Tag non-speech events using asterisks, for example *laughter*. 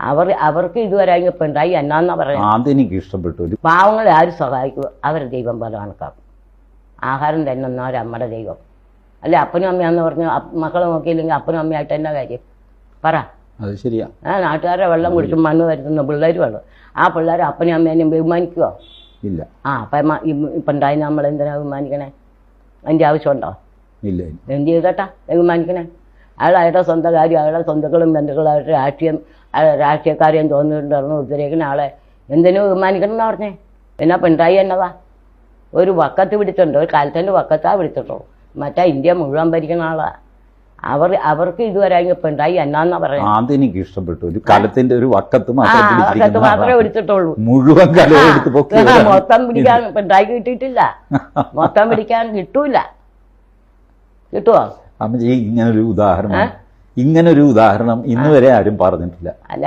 അവർ അവർക്ക് ഇതുവരെ പിണറായി എന്നാന്നാ പറയുന്നത്. എനിക്ക് ഇഷ്ടപ്പെട്ടു. പാവങ്ങളെ ആര് സഹായിക്കും? അവർ ദൈവം പോലെ കണക്കാക്കും. ആഹാരം തന്നുന്നവർ അമ്മയുടെ ദൈവം. അല്ലെ അപ്പനും അമ്മയാന്ന് പറഞ്ഞു മക്കളെ നോക്കിയില്ലെങ്കിൽ അപ്പനും അമ്മയായിട്ട് എന്നാ കാര്യം? പറ. അത് ശരിയാ. ആ നാട്ടുകാരെ വെള്ളം കുടിച്ച് മണ്ണ് വരുത്തുന്ന പിള്ളേർ വേണം. ആ പിള്ളേർ അപ്പനും അമ്മേനെയും ബഹുമാനിക്കുമോ ഇല്ല. ആ അപ്പം ഇപ്പം ഉണ്ടായി നമ്മൾ എന്തിനാ ബഹുമാനിക്കണേ അതിന്റെ ആവശ്യമുണ്ടോ? ഇല്ല എന്ത് ചെയ്തട്ടാ? ബഹുമാനിക്കണേ അയാൾ അയാളുടെ സ്വന്തം കാര്യം അയാളുടെ സ്വന്തക്കളും ബന്ധുക്കളായിട്ട് രാഷ്ട്രീയം അയാൾ രാഷ്ട്രീയക്കാരെയും തോന്നിയിട്ടുണ്ടായിരുന്നു ഉദ്ധരിക്കുന്ന ആളെ. എന്തിനു ബഹുമാനിക്കണം എന്നാ പറഞ്ഞേ? എന്നാ പിണറായി എന്നതാ? ഒരു വക്കത്ത് പിടിച്ചിട്ടുണ്ട് ഒരു കാലത്തിന്റെ വക്കത്താ പിടിച്ചിട്ടുള്ളൂ. മറ്റേ ഇന്ത്യ മുഴുവൻ ഭരിക്കുന്ന ആളാ. അവർ അവർക്ക് ഇതുവരെ പിണറായി എന്നാന്നാ പറയുന്നത്. ആദ്യം എനിക്ക് ഇഷ്ടപ്പെട്ടു. ഒരു കാലത്തിന്റെ ഒരു വക്കത്ത് വക്കത്ത് മാത്രമേ. പിടിച്ചിട്ടുള്ളൂ. മുഴുവൻ മൊത്തം പിടിക്കാൻ പിണറായി കിട്ടിയിട്ടില്ല. *laughs* മൊത്തം പിടിക്കാൻ കിട്ടൂല. കിട്ടുമോ അമ്മജി ഇങ്ങനൊരു ഉദാഹരണം ഇങ്ങനൊരു ഉദാഹരണം ഇന്നുവരെ ആരും പറഞ്ഞിട്ടില്ല. അല്ല.